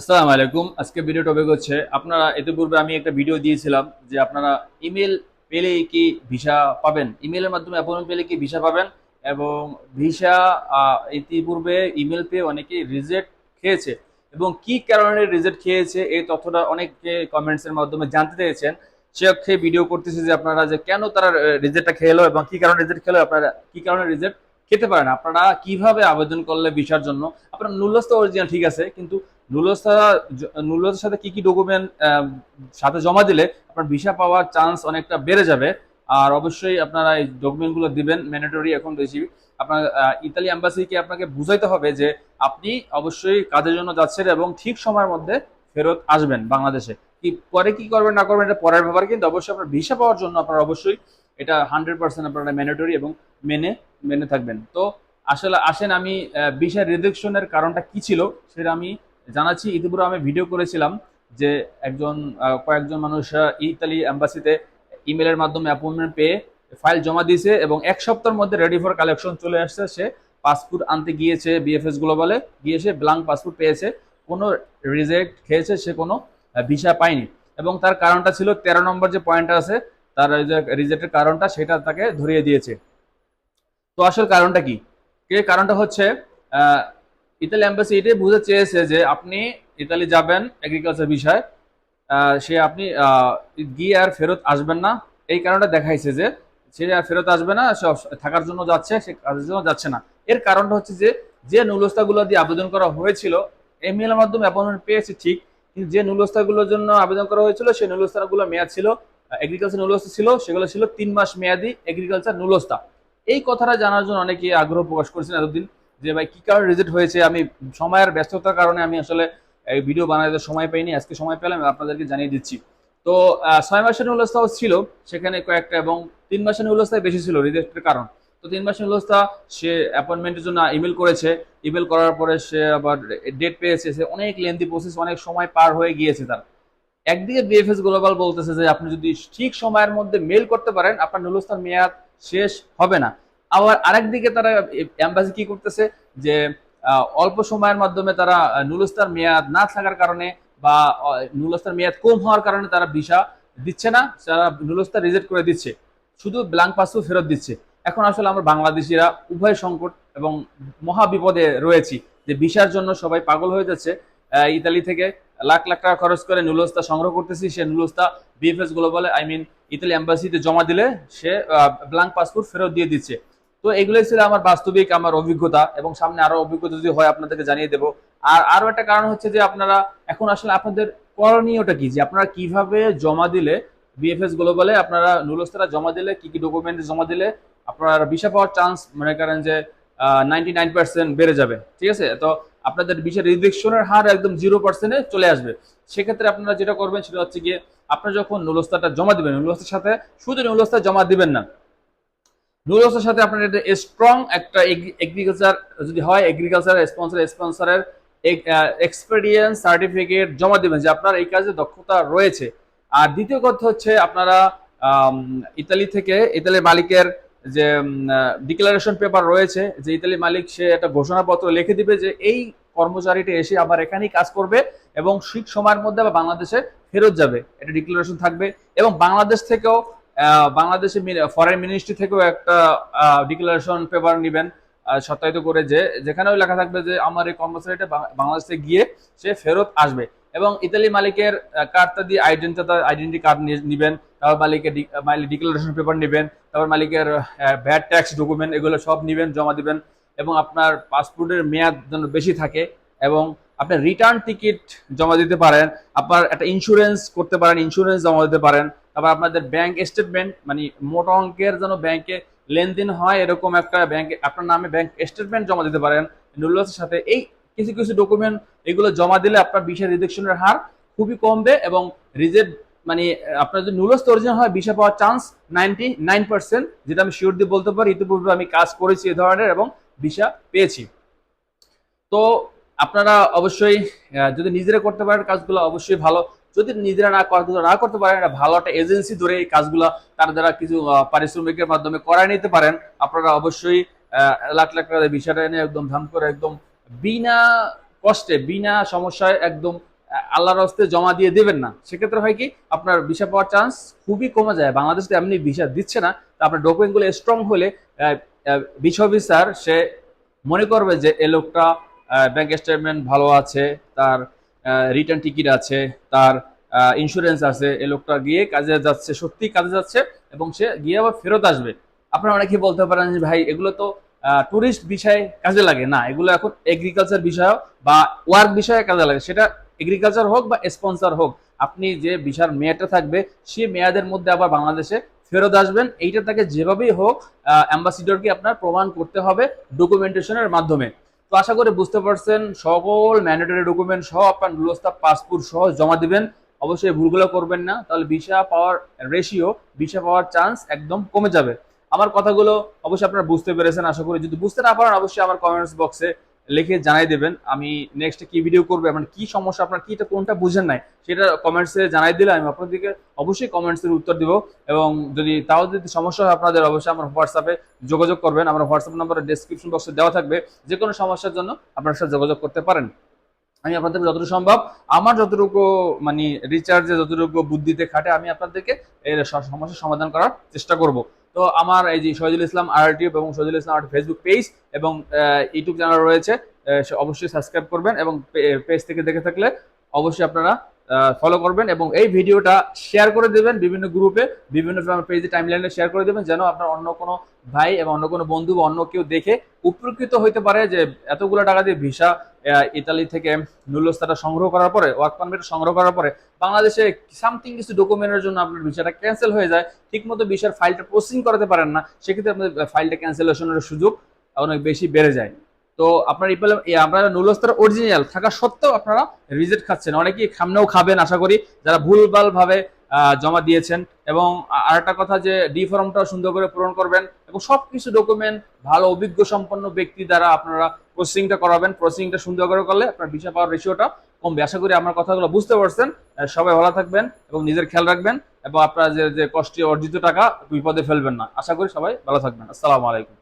আসসালামু আলাইকুম। আজকে ভিডিও টপিক হচ্ছে, আপনারা ইতিপূর্বে আমি একটা ভিডিও দিয়েছিলাম যে আপনারা ইমেল পেলে কি ভিসা পাবেন? ইমেলের মাধ্যমে অ্যাপয়েন্টমেন্ট পেলে কি ভিসা পাবেন? এবং ভিসা ইতিপূর্বে ইমেল পেয়ে অনেকেই রিজেক্ট খেয়েছে। এবং কি কারণে রিজেক্ট খেয়েছে, এই তথ্যটা অনেকে কমেন্টসের মাধ্যমে জানতে চেয়েছেন। সে ভিডিও করতেছে যে আপনারা যে কেন তারা রিজেক্টটা খেলো এবং কি কারণে রিজেক্ট খেলো, আপনারা কি কারণে রিজেক্ট খেতে পারেন? আপনারা কীভাবে আবেদন করলে ভিসার জন্য? আপনার নুলস্ত অরিজিনাল ঠিক আছে, কিন্তু নুলস্তা নুলস্তার সাথে কি কি ডকুমেন্ট সাথে জমা দিলে আপনার ভিসা পাওয়ার চান্স অনেকটা বেড়ে যাবে। আর অবশ্যই আপনারা এই ডকুমেন্টগুলো দিবেন ম্যান্ডেটরি এখন বেশি আপনার ইতালি অ্যাম্বাসিকে আপনাকে বুঝাইতে হবে যে আপনি অবশ্যই কাজের জন্য যাচ্ছেন এবং ঠিক সময়ের মধ্যে ফেরত আসবেন বাংলাদেশে। কি, পরে কি করবেন, না করবেন, এটা পরের ব্যাপার। কিন্তু অবশ্যই আপনার ভিসা পাওয়ার জন্য আপনার অবশ্যই এটা হান্ড্রেড পার্সেন্ট আপনারা ম্যান্ডেটরি এবং মেনে মেনে থাকবেন। তো আসলে আসেন আমি ভিসা রিজেকশনের কারণটা কি ছিল, সেটা আমি জানাচ্ছি, ইতিপূর্বে আমি ভিডিও করেছিলাম যে একজন কয়েকজন মানুষ ইতালি অ্যাম্বাসিতে ইমেলের মাধ্যমে অ্যাপয়েন্টমেন্ট পেয়ে ফাইল জমা দিয়েছে এবং এক সপ্তাহের মধ্যে রেডি ফর কালেকশন চলে আসছে। সে পাসপোর্ট আনতে গিয়েছে বিএফএস গ্লোবালে গিয়ে সে ব্লাঙ্ক পাসপোর্ট পেয়েছে। কোনো রিজেক্ট খেয়েছে, সে কোনো ভিসা পায়নি। এবং তার কারণটা ছিল তেরো নম্বর যে পয়েন্টটা আছে, তার রিজেক্টের কারণটা, সেটা তাকে ধরিয়ে দিয়েছে। তো আসল কারণটা কি? কে? কারণটা হচ্ছে ইতালি অ্যাম্বাসি এটাই বুঝতে চেয়েছে যে আপনি ইতালি যাবেন এগ্রিকালচার বিষয়। সে আপনি গিয়ে আর ফেরত আসবেন না। এই কারণটা দেখাইছে যে সে আর ফেরত আসবে না, সে থাকার জন্য যাচ্ছে, সে কাজের জন্য যাচ্ছে না। এর কারণটা হচ্ছে যে যে নুলস্তাগুলো দিয়ে আবেদন করা হয়েছিল এর মাধ্যমে অ্যাপয়েন্টমেন্ট পেয়েছে ঠিক, কিন্তু যে নুলস্তাগুলোর জন্য আবেদন করা হয়েছিল, সেই নুলস্তাগুলো মেয়াদ ছিল এগ্রিকালচার নুলস্তা ছিল, সেগুলো ছিল তিন মাস মেয়াদি এগ্রিকালচার নুলস্তা। এই কথাটা জানার জন্য অনেকে আগ্রহ প্রকাশ করেছেন এতদিন। যে ভাই কি কারণে রিজেক্ট হয়েছে, আমি সময়ের ব্যস্ততার কারণে আমি আসলে এই ভিডিও বানাতে সময় পাইনি, আজকে সময় পেলাম আপনাদেরকে জানিয়ে দিচ্ছি। তো ছয় মাসের নুলস্তাও ছিল সেখানে কয়েকটা এবং তিন মাসের নুলস্তায় বেশি ছিল রিজেক্টের কারণ। তো তিন মাসের নুলস্তা সে অ্যাপয়েন্টমেন্টের জন্য ইমেল করেছে। ইমেল করার পরে সে আবার ডেট পেয়েছে, সে অনেক লেন্দি প্রসেস অনেক সময় পার হয়ে গিয়েছে তার। একদিকে বিএফএস গ্লোবাল বলতেছে যে, আপনি যদি ঠিক সময়ের মধ্যে মেল করতে পারেন, আপনার নুলস্তার মেয়াদ শেষ হবে না। আবার আরেকদিকে তারা এম্বাসি কি করতেছে? যে অল্প সময়ের মাধ্যমে তারা নুলস্তার মেয়াদ না থাকার কারণে বা নুলস্তার মেয়াদ কম হওয়ার কারণে তারা ভিসা দিচ্ছে না, তারা নুলস্তার রিজেক্ট করে দিচ্ছে। শুধু ব্ল্যাঙ্ক পাসপোর্ট ফেরত দিচ্ছে। এখন আসলে আমরা বাংলাদেশিরা উভয় সংকট এবং মহা বিপদে রয়েছি যে ভিসার জন্য সবাই পাগল হয়ে যাচ্ছে। ইতালি থেকে লাখ লাখ টাকা খরচ করে নুলস্তা সংগ্রহ করতেছি, সে নুলস্তা বিএফএস গ্লোবালে আই মিন ইতালি এম্বাসিতে জমা দিলে সে ব্ল্যাঙ্ক পাসপোর্ট ফেরত দিয়ে দিচ্ছে। তো এগুলোই ছিল আমার বাস্তবিক আমার অভিজ্ঞতা এবং সামনে আরও অভিজ্ঞতা যদি হয় আপনাদেরকে জানিয়ে দেবো। আর আরও একটা কারণ হচ্ছে যে আপনারা এখন আসলে আপনাদের করণীয়টা কি? যে আপনারা কীভাবে জমা দিলে বিএফএস গ্লোবালে আপনারা নুলস্তারা জমা দিলে, কি কি ডকুমেন্ট জমা দিলে আপনার ভিসা পাওয়ার চান্স মনে করেন যে নাইনটি নাইন পার্সেন্ট বেড়ে যাবে। ঠিক আছে? তো আপনাদের ভিসা রিজেকশনের হার একদম জিরো পার্সেন্টে চলে আসবে। সেক্ষেত্রে আপনারা যেটা করবেন সেটা হচ্ছে গিয়ে, আপনারা যখন নুলস্তাটা জমা দিবেন নুলস্তার সাথে শুধু নুলস্তা জমা দিবেন না নুলসের সাথে আপনার একটা স্ট্রং একটা এগ্রিকালচার যদি হয় এগ্রিকালচার স্পন্সর স্পন্সরের এক্সপিরিয়েন্স সার্টিফিকেট জমা দিবেন যে আপনার এই কাজে দক্ষতা রয়েছে। আর দ্বিতীয় কথা হচ্ছে আপনারা ইতালি থেকে, ইতালির মালিকের যে ডিক্লারেশন পেপার রয়েছে, যে ইতালি মালিক সে একটা ঘোষণাপত্র লিখে দিবে যে এই কর্মচারীটি এসে আবার এখানেই কাজ করবে এবং ঠিক সময়ের মধ্যে আবার বাংলাদেশে ফেরত যাবে। এটা ডিক্লারেশন থাকবে এবং বাংলাদেশ থেকেও আহ, বাংলাদেশের ফরেন মিনিস্ট্রি থেকেও একটা ডিক্লারেশন পেপার নেবেন সত্যায়িত করে যে যেখানেও লেখা থাকবে যে আমার এই কর্মচারীটা বাংলাদেশে গিয়ে সে ফেরত আসবে। এবং ইতালি মালিকের কার্ডটা দিয়ে আইডেন্টি আইডেন্টি কার্ড নেবেন তারপর মালিকের মালিক ডিক্লারেশন পেপার নেবেন তারপর মালিকের ভ্যাট ট্যাক্স ডকুমেন্ট এগুলো সব নেবেন জমা দিবেন এবং আপনার পাসপোর্টের মেয়াদ যেন বেশি থাকে এবং আপনি রিটার্ন টিকিট জমা দিতে পারেন আপনার একটা ইন্স্যুরেন্স করতে পারেন ইন্স্যুরেন্স জমা দিতে পারেন তারপর আপনাদের ব্যাংক স্টেটমেন্ট মানে মোটা অঙ্কের যেন ব্যাংকে লেনদেন হয়, এরকম একটা ব্যাংকে আপনার নামে ব্যাংক স্টেটমেন্ট জমা দিতে পারেন নুলসের সাথে। এই কিছু কিছু ডকুমেন্ট এগুলো জমা দিলে আপনার বিশা রিজেকশনের হার খুবই কমবে এবং রিজেক্ট মানে আপনার যদি নুলস অরিজিনাল হয় ভিসা পাওয়ার চান্স নাইনটি নাইন পার্সেন্ট যেটা আমি শিওর দিয়ে বলতে পারি। ইতিপূর্বে আমি কাজ করেছি এ ধরনের এবং ভিসা পেয়েছি। তো আপনারা অবশ্যই যদি নিজেরা করতে পারেন, কাজগুলো অবশ্যই ভালো। যদি নিজেরা না না করতে পারেন, একটা ভালো একটা এজেন্সি ধরে এই কাজগুলো তার দ্বারা কিছু পারিশ্রমিকের মাধ্যমে করায় নিতে পারেন। আপনারা অবশ্যই লাখ লাখ টাকা বিষয়টা এনে একদম ধাম করে একদম বিনা কষ্টে, বিনা সমস্যায় একদম আল্লাহর হস্তে জমা দিয়ে দেবেন না। সেক্ষেত্রে হয় কি, আপনার ভিসা পাওয়ার চান্স খুবই কমে যায়। বাংলাদেশ এমনি ভিসা দিচ্ছে না। তা আপনার ডকুমেন্টগুলো স্ট্রং হলে ভিসা অফিসার সে মনে করবে যে, এ লোকটা ব্যাংক স্টেটমেন্ট ভালো আছে, তার রিটার্ন টিকিট আছে, তার ইন্স্যুরেন্স আছে এ লোকটা গিয়ে কাজে যাচ্ছে সত্যি কাজে যাচ্ছে এবং সে গিয়ে আবার ফেরত আসবে। আপনারা অনেকেই বলতে পারেন যে, ভাই, এগুলো তো ট্যুরিস্ট বিষয়ে কাজে লাগে। না, এগুলো এখন এগ্রিকালচার বিষয় বা ওয়ার্ক বিষয়ে কাজে লাগে। সেটা এগ্রিকালচার হোক বা স্পন্সর হোক, আপনি যে বিশাল মেয়াদটা থাকবে সেই মেয়াদের মধ্যে আবার বাংলাদেশে ফেরত আসবেন। এইটা তাকে যেভাবেই হোক অ্যাম্বাসিডরকে আপনার প্রমাণ করতে হবে ডকুমেন্টেশনের মাধ্যমে। তো আশা করি বুঝতে পারছেন, সকল ম্যান্ডেটরি ডকুমেন্ট সহ আপনার গুলস্তা পাসপোর্ট সহ জমা দিবেন। অবশ্যই ভুলগুলো করবেন না, তাহলে ভিসা পাওয়ার রেশিও ভিসা পাওয়ার চান্স একদম কমে যাবে। আমার কথাগুলো অবশ্যই আপনারা বুঝতে পেরেছেন, আশা করি যদি বুঝতে না পারেন, অবশ্যই আমার কমেন্টস বক্সে লিখে জানাই দেবেন। আমি নেক্সট কি ভিডিও করব আপনার কি সমস্যা, আপনার কিটা কোনটা বুঝেন নাই, সেটা কমেন্টসে জানাই দিলে আমি আপনাদেরকে অবশ্যই কমেন্টসের উত্তর দিব। এবং যদি তাও যদি সমস্যা হয় আপনাদের, অবশ্যই আমার হোয়াটসঅ্যাপে যোগাযোগ করবেন। আমার হোয়াটসঅ্যাপ নাম্বার ডেসক্রিপশন বক্সে দেওয়া থাকবে। যে কোনো সমস্যার জন্য আপনার সাথে যোগাযোগ করতে পারেন। আমি আপনাদের যতটুকু সম্ভব, আমার যতটুকু মানে রিচার্জে যতটুকু বুদ্ধিতে খাটে, আমি আপনাদেরকে এর সমস্যার সমাধান করার চেষ্টা করব। তো আমার এই যে শহীদুল ইসলাম আর টিউব এবং শহীদুল ইসলাম আর ফেসবুক পেজ এবং ইউটিউব চ্যানেল রয়েছে অবশ্যই সাবস্ক্রাইব করবেন এবং পেজ থেকে দেখে থাকলে অবশ্যই আপনারা ফলো করবেন এবং এই ভিডিওটা শেয়ার করে দেবেন বিভিন্ন গ্রুপে বিভিন্ন পেজে টাইমলাইনে শেয়ার করে দেবেন যেন আপনার অন্য কোনো ভাই এবং অন্য কোনো বন্ধু বা অন্য কেউ দেখে উপকৃত হইতে পারে যে এতগুলো টাকা দিয়ে ভিসা ইতালি থেকে নুলস্তাটা সংগ্রহ করার পরে ওয়ার্ক পারমিট সংগ্রহ করার পরে বাংলাদেশে সামথিং কিছু ডকুমেন্টের জন্য আপনার ভিসাটা ক্যান্সেল হয়ে যায়। ঠিকমতো ভিসার ফাইলটা প্রসেসিং করাতে পারেন না। সেক্ষেত্রে আপনার ফাইলটা ক্যান্সেলেশনের সুযোগ অনেক বেশি বেড়ে যায়। তো আপনার আপনারা নুলস্তার অরিজিনাল থাকা সত্ত্বেও আপনারা রিজেক্ট খাচ্ছেন। অনেকেই সামনেও খাবেন, আশা করি। যারা ভুলভালভাবে জমা দিয়েছেন এবং আরেকটা কথা যে ডি ফর্মটা সুন্দর করে পূরণ করবেন এবং সবকিছু ডকুমেন্ট ভালো, অভিজ্ঞ সম্পন্ন ব্যক্তি দ্বারা আপনারা প্রসেসিংটা করাবেন। প্রসেসিংটা সুন্দর করে করলে আপনার ভিসা পাওয়ার রেশিওটা কমবে। আশা করি আমার কথাগুলো বুঝতে পারছেন। সবাই ভালো থাকবেন এবং নিজের খেয়াল রাখবেন এবং আপনার যে যে কষ্টে অর্জিত টাকা বিপদে ফেলবেন না। আশা করি সবাই ভালো থাকবেন। আসসালামু আলাইকুম।